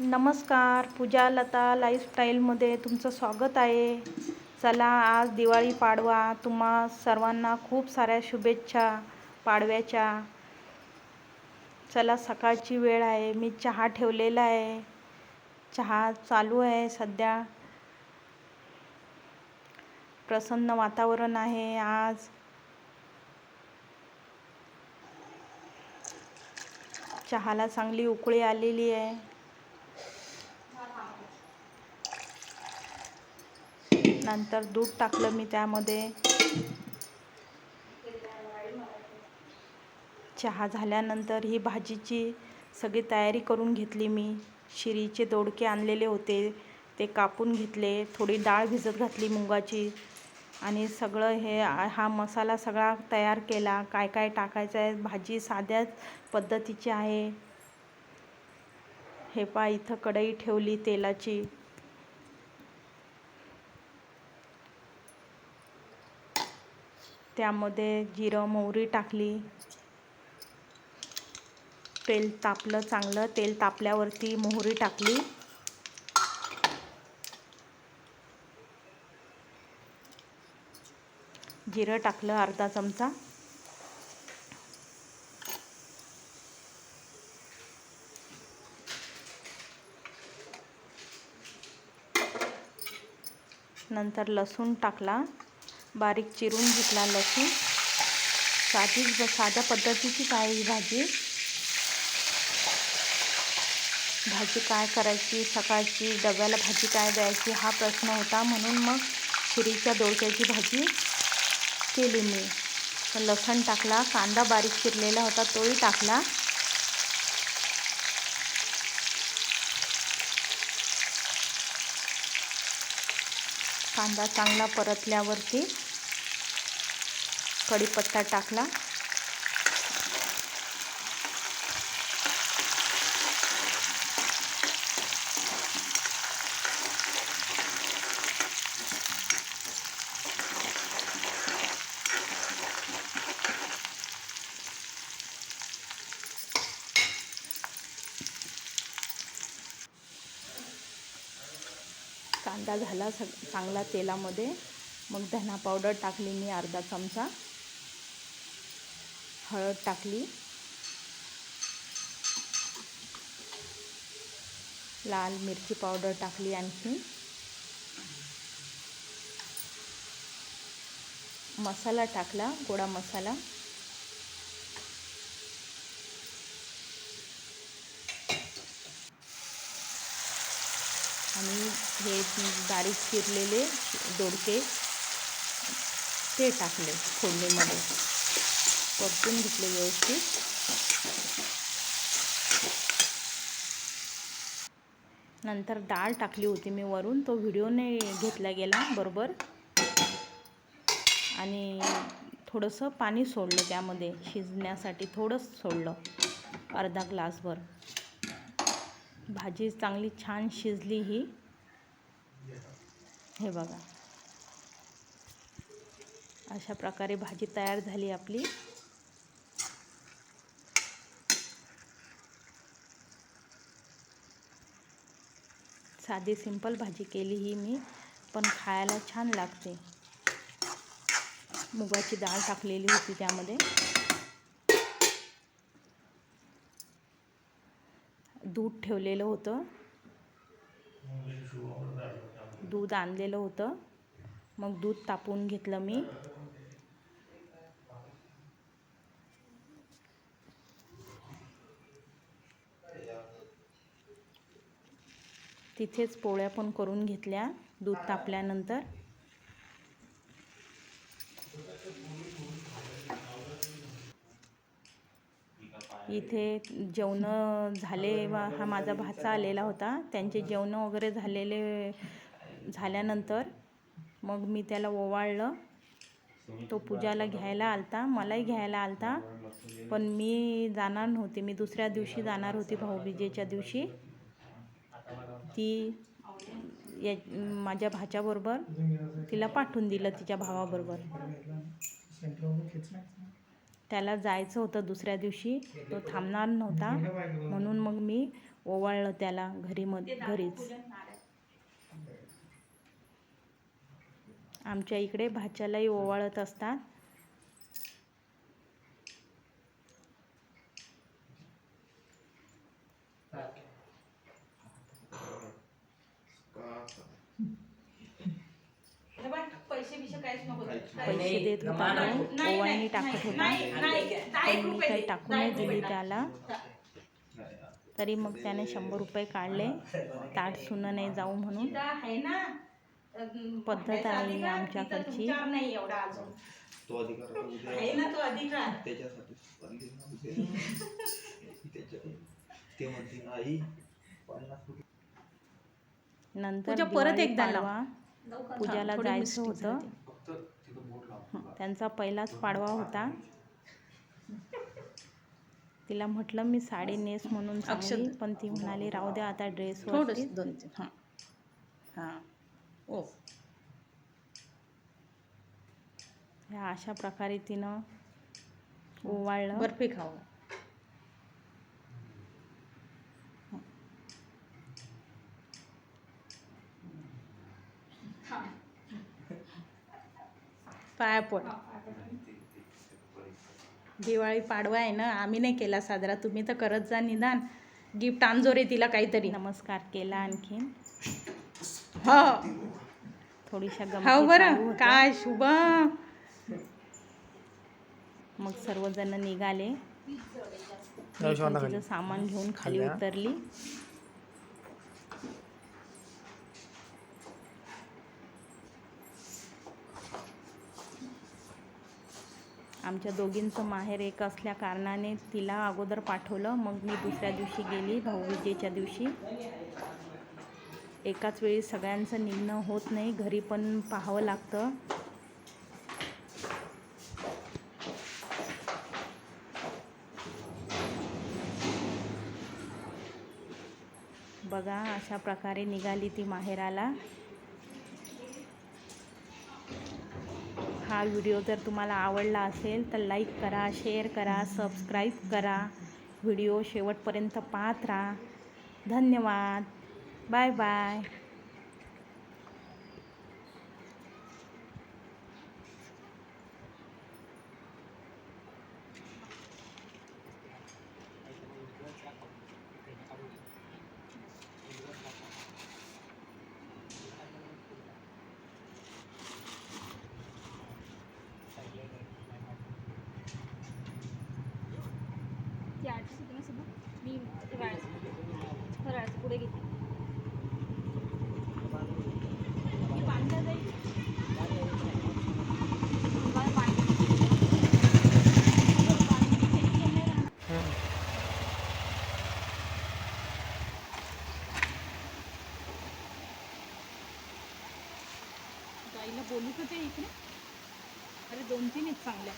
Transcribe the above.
नमस्कार पूजा लता लाईफस्टाईलमध्ये तुमचं स्वागत आहे. चला आज दिवाळी पाडवा. तुम्हा सर्वांना खूप साऱ्या शुभेच्छा पाडव्याच्या. चला सकाळची वेळ आहे. मी चहा ठेवलेला आहे. चहा चालू आहे सध्या. प्रसन्न वातावरण आहे आज. चहाला चांगली उकळी आलेली आहे. नंतर दूध टाकलं मी त्यामध्ये. चहा झाल्यानंतर ही भाजीची सगळी तयारी करून घेतली मी. शिरीचे दोडके आणलेले होते. ते कापून घेतले. थोडी डाळ भिजत घातली मुगाची. आणि सगळं हे हा मसाला सगळा तयार केला. काय काय टाकायचं आहे? भाजी साध्याच पद्धतीची आहे. हे पा इथं कढई ठेवली तेलाची. त्यामध्ये जिरं मोहरी टाकली. तेल तापलं चांगलं. तेल तापल्यावरती मोहरी टाकली. जिरं टाकलं अर्धा चमचा. नंतर लसूण टाकला. बारीक चिरून घेतला लसूण. साधीच साध्या पद्धतीचीच आहे ही भाजी. भाजी काय करायची? सकाळची डब्याला भाजी काय द्यायची? हा प्रश्न होता. म्हणून मग शिरीच्या दोडक्याची भाजी केली मी. लसण टाकला. कांदा बारीक चिरलेला होता. तोही टाकला. कांदा चांगला परतल्यावरती कढीपत्ता टाकला. कांदा झाला सग चांगला तेलामध्ये. मग धना पावडर टाकली मी अर्धा चमचा. हळद टाकली. लाल मिरची पावडर टाकली आणखी. मसाला टाकला गोडा मसाला. आणि हे बारीक चिरलेले दोडके ते टाकले फोडणीमध्ये. परतून घेतले व्यवस्थित. नंतर डाळ टाकली होती मी वरून. तो व्हिडिओने घेतला गेला बरोबर. आणि थोडंसं पाणी सोडलं त्यामध्ये शिजण्यासाठी थोडंच सोडलं अर्धा ग्लासभर. भाजी चांगली छान शिजली ही. हे बघा. अशा प्रकारे भाजी तयार झाली आपली. साधी सिंपल भाजी केली ही मी पण खायला छान लागते. मुगाची डाळ टाकलेली होती त्यामध्ये. दूध ठेवलेलं होतं. दूध आणलेलं होतं. मग दूध तापवून घेतलं मी. तिथेच पोळ्या पण करून घेतल्या. दूध तापल्यानंतर. इथे जेवणं झाले हा माझा भाचा आलेला होता. त्यांचे जेवणं वगैरे झालेले झाल्यानंतर मग मी त्याला ओवाळलं. तो पूजाला घ्यायला आलता मलाही घ्यायला आलता. पण मी जाणार नव्हते. मी दुसऱ्या दिवशी जाणार होती भाऊबीजेच्या दिवशी. ती या माझ्या भाच्याबरोबर तिला पाठवून दिलं तिच्या भावाबरोबर. त्याला जायचं होतं दुसऱ्या दिवशी. तो थांबणार नव्हता. म्हणून मग मी ओवाळलं त्याला घरी मग घरीच. आमच्या इकडे भाच्यालाही ओवाळत असतात. पैसे देत होता तो. ओवाळणी टाकत होता. पण मी काही टाकू नाही दिली त्याला. तरी मग त्याने शंभर रुपये काढले. ताट सुनं नाही जाऊ म्हणून. पद्धत आहे आमच्याकडची. नाही एवढा अजून. तो अधिकार आता उद्या आहे ना तो अधिकार. त्याच्यासाठी नंतर पूजा परत एकदा लाव. पूजाला जायचं होतं झाली. फक्त तिथं बोट लाव त्यांचा पहिलाच पाडवा होता. तिला म्हटलं मी साडी नेस म्हणून. पण ती म्हणाली राहू द्या आता ड्रेस दोन हां. हां. ओ ह्या अशा प्रकारे तिनं ओवाळलं. बर्फी खाऊ पाया पड. दिवाळी पाडवा आहे ना आम्ही नाही केला साजरा तुम्ही तर करत जा निदान. गिफ्ट आणजो रे तिला काहीतरी. नमस्कार केला आणखीन. हो. थोडीशा हो गमती चालू बरं. काय शुभ. मग सर्वजण निघाले. तिचं सामान घेऊन खाली उतरली. आमच्या दोघींचं माहेर एक असल्या कारणाने तिला अगोदर पाठवलं. मग मी दुसऱ्या दिवशी गेली भाऊबीजेच्या दिवशी. एकाच वेळी सगळ्यांचं निघणं होत नाही घरी पण पाहावं लागतं. बघा अशा प्रकारे निघाली ती माहेराला. हा व्हिडिओ जर तुम्हाला आवडला असेल तर लाईक करा शेअर करा सबस्क्राईब करा. व्हिडिओ शेवटपर्यंत पाहत राहा. धन्यवाद. बाय बाय ती आर्टिस्ट होती ना सोबत मी फराळाचं फराळाचं पुढे घेते ती बांधल्या जाईल मला पाणी- आईला बोलू का ते इकडे? अरे दोन तीन आहेत चांगल्या.